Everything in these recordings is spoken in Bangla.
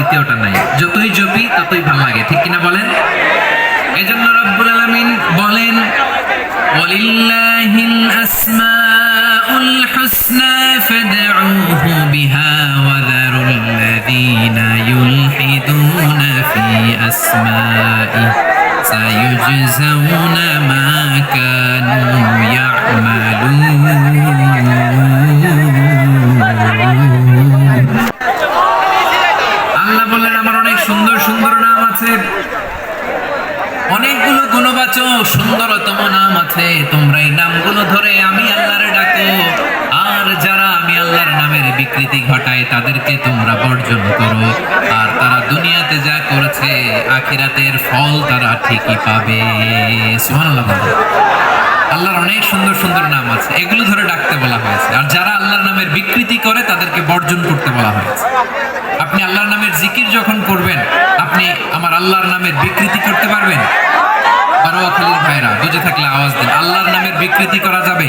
দ্বিতীয়টা নাই। যতই জপি, ততই ভালো লাগে। ঠিক কিনা বলেন? এজন্য রব্বুল আলামিন বলেন, ওয়ালিল্লাহিল আসমাউল হুসনা ফাদউহু তাদেরকে তোমরা বর্জন করো। আর তারা দুনিয়াতে যা করেছে, আখিরাতের ফল তারা ঠিকই পাবে। আল্লাহর অনেক সুন্দর সুন্দর নাম আছে। এগুলো ধরে ডাকতে বলা হয়েছে। আর যারা আল্লাহর নামের বিকৃতি করে, তাদেরকে বর্জন করতে বলা হয়েছে। আপনি আল্লাহর নামের জিকির যখন করবেন, আপনি আমার আল্লাহর নামের বিকৃতি করতে পারবেন? বারোয়াখালীর ভাইরা, বুঝে থাকলে আওয়াজ দিন, আল্লাহর নামের বিকৃতি করা যাবে?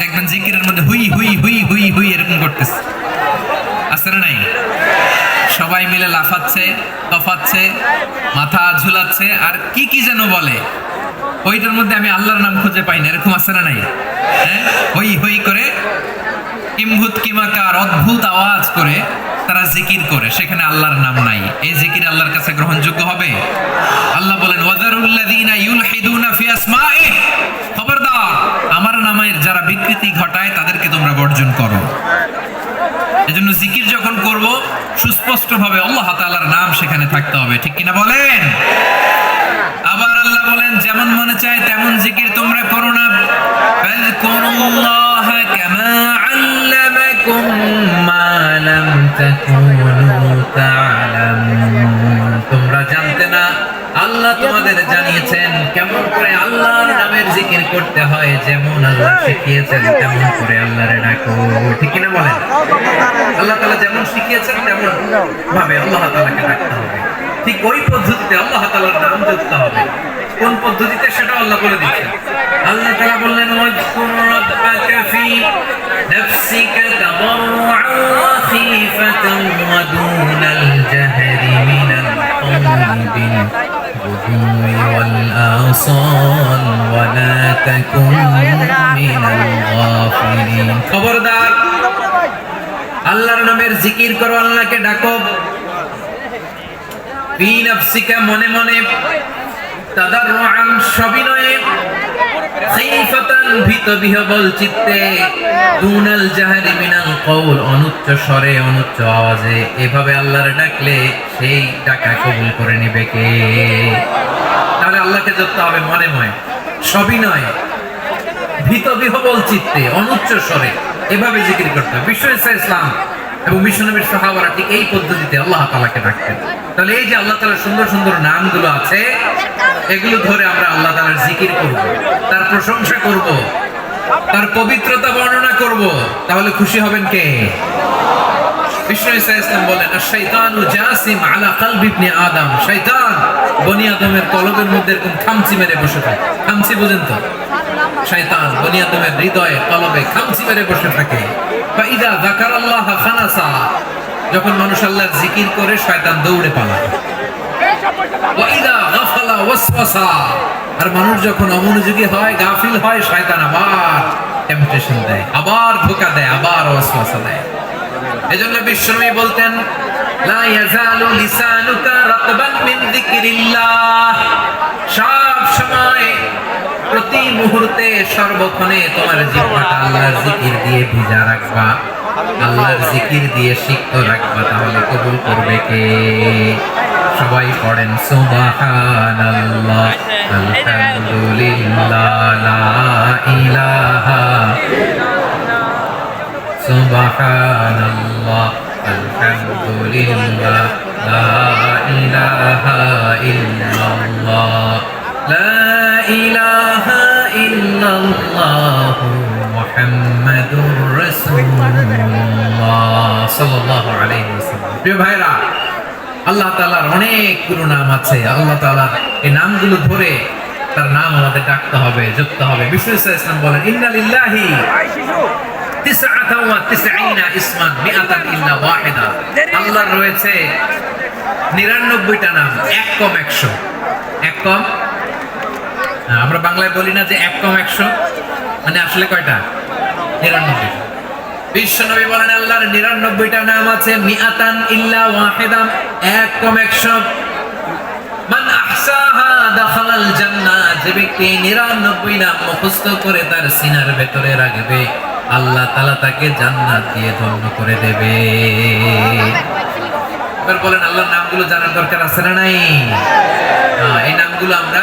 দেখবেন জিকিরের মধ্যে হুই হুই হুই হুই হুই এরকম করতেছে। আছে না নাই? সবাই মিলে লাফাচ্ছে, তফাচ্ছে, মাথা ঝুলাচ্ছে, আর কি কি যেন বলে। ওইটার মধ্যে আমি আল্লাহর নাম খুঁজে পাই না, এরকম আছে না নাই? হ্যাঁ? হই হই করে কিম্ভূত কিমাকার অদ্ভুত আওয়াজ করে তারা জিকির করে, সেখানে আল্লাহর নাম নাই। এই জিকির আল্লাহর কাছে গ্রহণযোগ্য হবে? আল্লাহ বলেন ওয়াদারুল্লাযীনা ইউলহিদুনা ফি আসমাইহি খবরদার আমার নামের যারা বিকৃতি ঘটায় তাদেরকে তোমরা বর্জন করো এজন্য জিকির যখন করব সুস্পষ্ট ভাবে আল্লাহ তাআলার নাম সেখানে থাকতে হবে। ঠিক কিনা বলেন? আবার আল্লাহ বলেন, যেমন মনে চায় তেমন জিকির তোমরা করো না। মা লাম তাকুনু। তা'লামুন জানিয়েছেন কেমন করে আল্লাহর নামের জিকির করতে হয় যেমন আল্লাহ শিখিয়েছেন তেমন করে আল্লাহরে ডাকো। ঠিক কিনা বলেন? আল্লাহ তাআলা যেমন শিখিয়েছেন তেমন ভাবে আল্লাহ তাআলাকে ডাকতে হবে। ঠিক ওই পদ্ধতিতে আল্লাহ তাআলার নাম জপতে হবে। কোন পদ্ধতিতে সেটা আল্লাহ বলে দিচ্ছেন। আল্লাহ তালা বললেন রাব্বাকা ফি নাফসিকা তাদাররুআন ওয়া খীফাতান ওয়া والآصال ولا تكن من الغافلين. খবরদার আল্লাহর নামের জিকির করো, আল্লাহকে ডাকো। ফি নাফসিকা মনে মনে তাদাররুআন সবিনয়ে খাইফাতান চিত্তে দুনাল জাহারি মিনাল কওল, অনুচ্চ স্বরে, অনুচ্চ আওয়াজে। এভাবে আল্লাহর ডাকলে সেই ডাকা কবুল করে নেবে কে? তাহলে আল্লাহকে জপতে হবে মনে মনে। সবিনয় ভীত বিহবল চিত্তে, অনুচ্চ স্বরে। এভাবে জিকির করতে হবে। বিশ্ব ইসা ইসলাম এবং বিশ্বনবীর সাহাবারা ঠিক এই পদ্ধতিতে আল্লাহ তাআলাকে ডাকতেন। তাহলে এই যে আল্লাহ তাআলার সুন্দর সুন্দর নামগুলো আছে, এগুলো ধরে আমরা আল্লাহ তাআলার জিকির করব, তার প্রশংসা করব, তার পবিত্রতা বর্ণনা করব। তাহলে খুশি হবেন কে? বিষ্ণু ইসা ইসলাম বলেন ফাইদা যাকারাল্লাহ খানাসা, যখন মানুষ আল্লাহর জিকির করে, শয়তান দৌড়ে পালায়। ওয়াইদা গাফালা ওয়াসওয়াসা, আর মানুষ যখন অমনোযোগী হয়, গাফিল হয়, শয়তান আবার টেম্পটেশন দেয়, আবার ধোকা দেয়, আবার ওয়াসওয়াসা দেয়। এজন্য বিশ্বনবী বলতেন, লা ইয়াজালু লিসানুকা রাতবান মিন যিকরিল্লাহ। সব সময় প্রতি মুহূর্তে সর্বক্ষণে তোমার জিহ্বাটা আল্লাহর জিকির দিয়ে ভিজা রাখবা। আল্লাহর জিকির দিয়ে সিক্ত রাখবা, তাহলে কবুল করবে কে? সবাই পড়েন, সুবহানাল্লাহ, আলহামদুলিল্লাহ, লা ইলাহা সুবহানাল্লাহ আলহামদুলিল্লাহ লা ইলাহা ইল্লাল্লাহ, লা আল্লাহ তাআলার অনেকগুলো নাম আছে। আল্লাহ তাআলার এই নামগুলো ধরে তার নাম আমাদের ডাকতে হবে যুক্ত হবে। বিষ্ণু ইসলাম বলেন ইন্না লিল্লাহি তিসআতা ওয়া রয়েছে 99টা নাম, এক কম 100 এক কম আমরা বাংলায় বলি না যে এক কম 100 মানে আসলে কয়টা? 99 বিশ্বনবী বলেন আল্লাহর 99টা নাম আছে মিআতান ইল্লা ওয়াহিদা এক কম 100 আহসাহা দাখালাল জান্নাহ যে ব্যক্তি 99 নাম করে তার সিনার ভেতরে রাখবে আল্লাহ তাআলা তাকে জান্নাত দিয়ে করে দেবে। এবার বলেন নামগুলো জানার দরকার আছে না নাই? হ্যাঁ, এই নামগুলো আমরা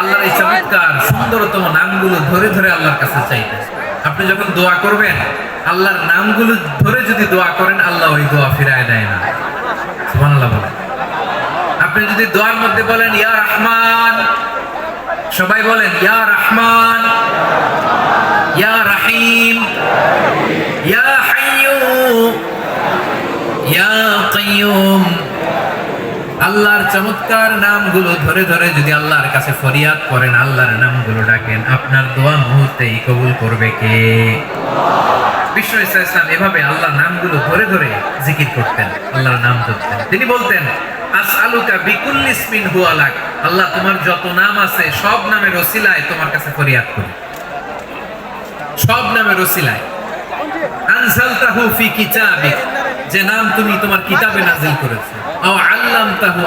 আল্লাহর এই চমৎকার সুন্দরতম নামগুলো ধরে ধরে আল্লাহর কাছে চাইতে। আপনি যখন দোয়া করবেন, আল্লাহর নামগুলো ধরে যদি দোয়া করেন, আল্লাহ ওই দোয়া ফিরায় দেয় না। আপনি যদি দোয়ার মধ্যে বলেন, ইয়া রহমান, সবাই বলেন, ইয়া রহমান ইয়া রহিম ইয়া হাইয়ু ইয়া কাইয়ুম আল্লাহর চমৎকার নামগুলো ধরে ধরে যদি আল্লাহর কাছে ফরিয়াদ করেন, আল্লাহর নামগুলো ডাকেন, আপনার দোয়া মুহূর্তেই কবুল করবে কে? বিশ্ব ইসলাম এভাবে আল্লাহর নামগুলো ধরে ধরে জিকির করতেন, আল্লাহর নাম ধরতেন। তিনি বলতেন ইসমিন হুয়া লাক। আল্লাহ তোমার যত নাম আছে, সব নামের ওসিলায় তোমার কাছে ফরিয়াদ করি। সব নামের ওসিলায়। ফি কিতাবিক। যে নাম তুমি তোমার কিতাবে নাজিল করেছ। আও আল্লামতাহু